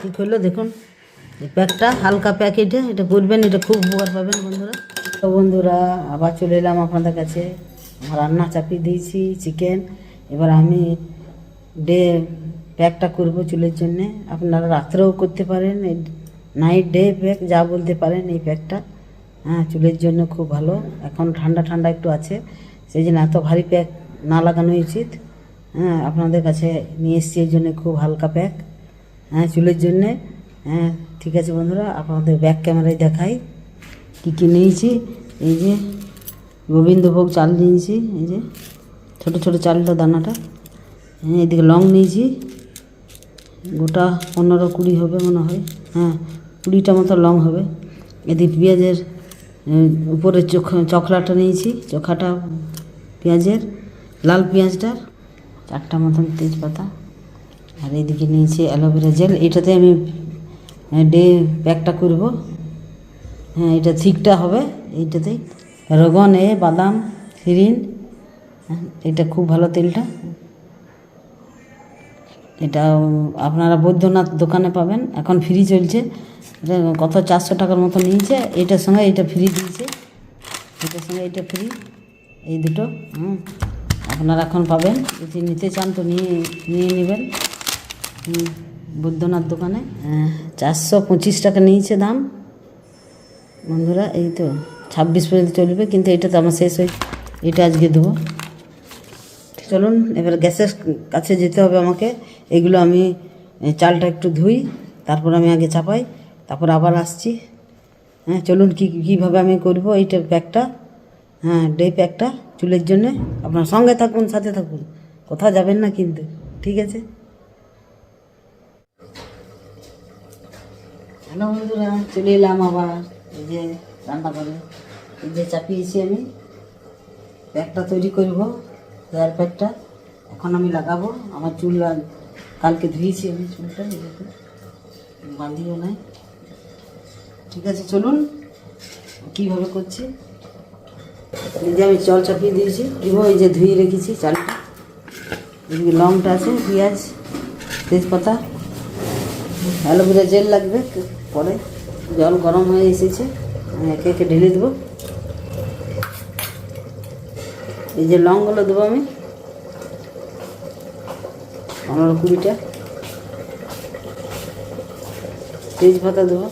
কী করল, দেখুন। প্যাকটা হালকা প্যাক এটা এটা করবেন, এটা খুব উপকার পাবেন বন্ধুরা। তো বন্ধুরা, আবার চলে এলাম আপনাদের কাছে। আমার রান্না চাপিয়ে দিয়েছি চিকেন এবার আমি ডে প্যাকটা করব চুলের জন্যে। আপনারা রাত্রেও করতে পারেন নাইট ডে প্যাক যা বলতে পারেন এই প্যাকটা। হ্যাঁ চুলের জন্য খুব ভালো। এখন ঠান্ডা ঠান্ডা একটু আছে, সেই জন্য এত ভারী প্যাক না লাগানো উচিত। হ্যাঁ আপনাদের কাছে নিয়ে এসছি, এই জন্য খুব হালকা প্যাক হ্যাঁ চুলের জন্যে। হ্যাঁ ঠিক আছে বন্ধুরা, আপনাদের ব্যাক ক্যামেরায় দেখাই কী কী নিয়েছি। এই যে গোবিন্দভোগ চাল নিয়েছি, এই যে ছোটো ছোটো চালটা, দানাটা। হ্যাঁ এদিকে লং নিয়েছি। গোটা পনেরো কুড়ি হবে মনে হয়। হ্যাঁ কুড়িটা মতো লং হবে। এদিকে পেঁয়াজের উপরে চোখ চখলাটা নিয়েছি, চোখাটা পেঁয়াজের, লাল পেঁয়াজটার, চারটা মতন তেজপাতা। আর এইদিকে নিয়েছি অ্যালোভেরা জেল। এটাতে আমি ডে প্যাকটা করব। হ্যাঁ এটা থিকটা হবে। এইটাতেই রগন এ বাদাম ফিরিন। হ্যাঁ, এটা খুব ভালো তেলটা। এটা আপনারা বৈদ্যনাথ দোকানে পাবেন। এখন ফ্রি চলছে। এটা কত চারশো টাকার মতো নিয়েছে। এটার সঙ্গে এটা ফ্রি দিয়েছে। এটার সঙ্গে এটা ফ্রি। এই দুটো হুম। আপনারা এখন পাবেন। যদি নিতে চান তো নিয়ে নিয়ে নেবেন। বৈদ্যনাথ দোকানে? চারশো পঁচিশ টাকা নিয়েছে দাম। বন্ধুরা, এই তো ছাব্বিশ পর্যন্ত চলবে, কিন্তু এটা তো আমার শেষ হয়ে এটা আজকে দেবো। চলুন, এবার গ্যাসের কাছে যেতে হবে আমাকে। এগুলো আমি চালটা একটু ধুই, তারপর আমি আগে চাপাই, তারপর আবার আসছি। হ্যাঁ চলুন কী, কীভাবে আমি করব এইটা প্যাকটা হ্যাঁ ডে প্যাকটা চুলের জন্যে। আপনার সঙ্গে থাকুন, সাথে থাকুন। কোথাও যাবেন না কিন্তু, ঠিক আছে? হ্যালো বন্ধুরা, চলে এলাম আবার। এই যে রান্না করে এই যে চাপিয়েছি আমি। প্যাকটা তৈরি করব, হেয়ার প্যাকটা এখন আমি লাগাবো। আমার চুল কালকে ধুয়েছি আমি চুলটা দেখো। বাঁধিও নাই। ঠিক আছে, চলুন। কীভাবে করছি? এই যে আমি জল চাপিয়ে দিয়েছি। দিব, এই যে ধুয়ে রেখেছি চালটা। লংটা আছে, পেঁয়াজ, তেজপাতা। অ্যালোভেরা জেল লাগবে পরে জল গরম হয়ে এসেছে একে একে ঢেলে দেবো। এই যে লংগুলো দেবো আমি, পনেরো কুড়িটা। তেজপাতা দেবো।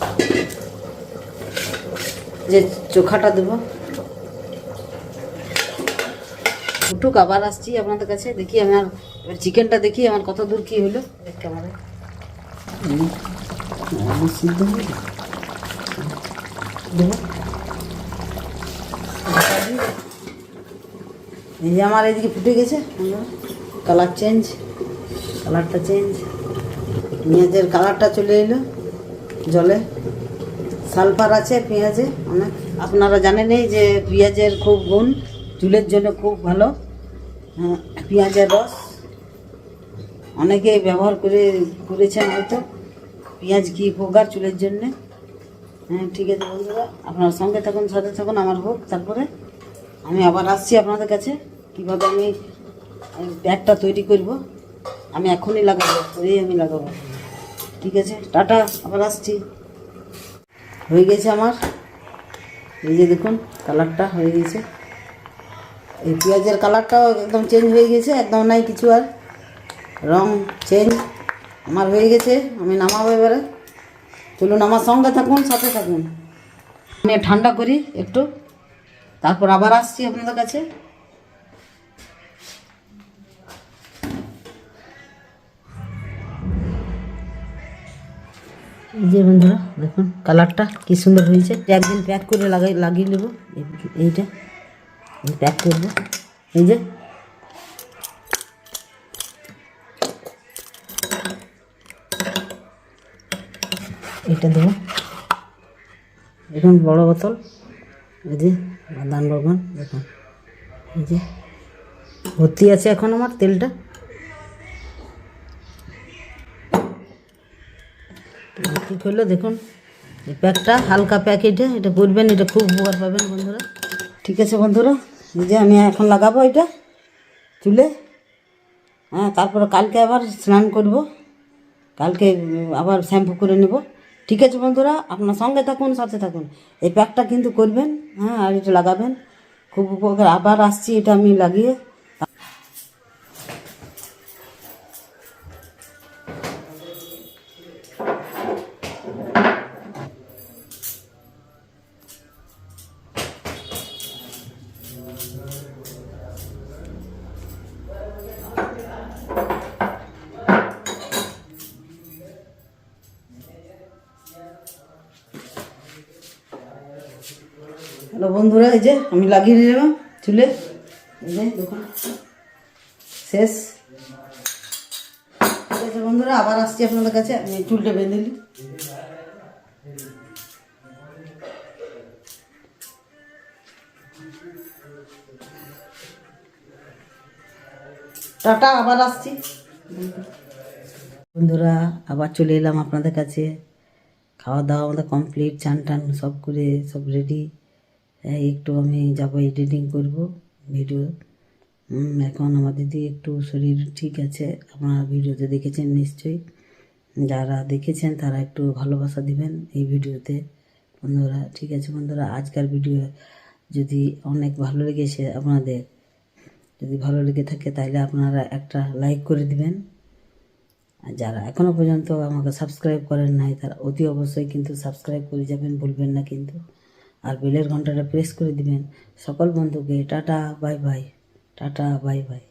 যে চোখাটা দেবো। উঠুক আবার আসছি আপনাদের কাছে, দেখি আমার চিকেনটা দেখি, আমার কত দূর কী হলো। দেখতে দেবো এই যে আমার এদিকে ফুটে গেছে। কালার চেঞ্জ কালারটা চেঞ্জ পেঁয়াজের কালারটা চলে এলো জলে। সালফার আছে পেঁয়াজে অনেক। আপনারা জানেনই যে পেঁয়াজের খুব গুণ চুলের জন্য খুব ভালো। হ্যাঁ, পেঁয়াজের রস। অনেকেই ব্যবহার করে করেছেন হয়তো, পেঁয়াজ কি উপকার চুলের জন্যে? হ্যাঁ ঠিক আছে বন্ধুরা, আপনার সঙ্গে থাকুন, সাথে থাকুন, আমার হোক, তারপরে আমি আবার আসছি আপনাদের কাছে, কীভাবে আমি ব্যাগটা তৈরি করব, আমি এখনই লাগাবো, করেই আমি লাগাবো। ঠিক আছে, টাটা, আবার আসছি। হয়ে গেছে আমার, এই যে দেখুন, কালারটা হয়ে গেছে। এই পেঁয়াজের কালারটাও একদম চেঞ্জ হয়ে গেছে, একদম নাই কিছু আর। রং চেঞ্জ আমার হয়ে গেছে, আমি নামাবো এবারে। চলুন, আমার সঙ্গে থাকুন, সাথে থাকুন। আমি ঠান্ডা করি একটু। তারপর আবার আসছি আপনাদের কাছে। যে বন্ধুরা, দেখুন, কালারটা কি সুন্দর হয়েছে। একদিন প্যাক করে লাগাই, লাগিয়ে নেব। এই- এইটা প্যাক করব। এই যে এটা দেবো। দেখুন বড় বোতল, এই যে দান বাগান দেখুন। এই যে ভর্তি আছে এখন আমার তেলটা। কী করল দেখুন, এই প্যাকটা হালকা প্যাক এটা এটা করবেন এটা খুব উপকার পাবেন বন্ধুরা। ঠিক আছে বন্ধুরা, এই যে আমি এখন লাগাবো এটা চুলে। হ্যাঁ তারপরে কালকে আবার স্নান করব। কালকে আবার শ্যাম্পু করে নেব। ঠিক আছে বন্ধুরা, আপনার সঙ্গে থাকুন, সাথে থাকুন। এই প্যাকটা কিন্তু করবেন হ্যাঁ আর এটা লাগাবেন। খুব উপকার। আবার আসছি, এটা আমি লাগিয়ে। বন্ধুরা, এই যে আমি লাগিয়ে দিলাম চুলে। শেষ। ঠিক আছে বন্ধুরা, আবার আসছি আপনাদের কাছে। আমি চুলটা বেঁধে নিই। টাটা, আবার আসছি। বন্ধুরা, আবার চলে এলাম আপনাদের কাছে। খাওয়া দাওয়া আমাদের কমপ্লিট, চান টান সব করে, সব রেডি একটু আমি যাব এডিটিং করব ভিডিও এখন আমার দিদি একটু শরীর ঠিক আছে, আপনারা ভিডিওতে দেখেছেন নিশ্চয়ই। যারা দেখেছেন তারা একটু ভালোবাসা দিবেন এই ভিডিওতে বন্ধুরা, ঠিক আছে বন্ধুরা, আজকের ভিডিও যদি অনেক ভালো লেগেছে আপনাদের, যদি ভালো লেগে থাকে তাহলে আপনারা একটা লাইক করে দিবেন। আর যারা এখনও পর্যন্ত আমাকে সাবস্ক্রাইব করেন নাই, তারা অতি অবশ্যই কিন্তু সাবস্ক্রাইব করে যাবেন, ভুলবেন না কিন্তু। আর বেলের ঘন্টাটা প্রেস করে দিবেন। সকল বন্ধুকে tata bye bye tata bye bye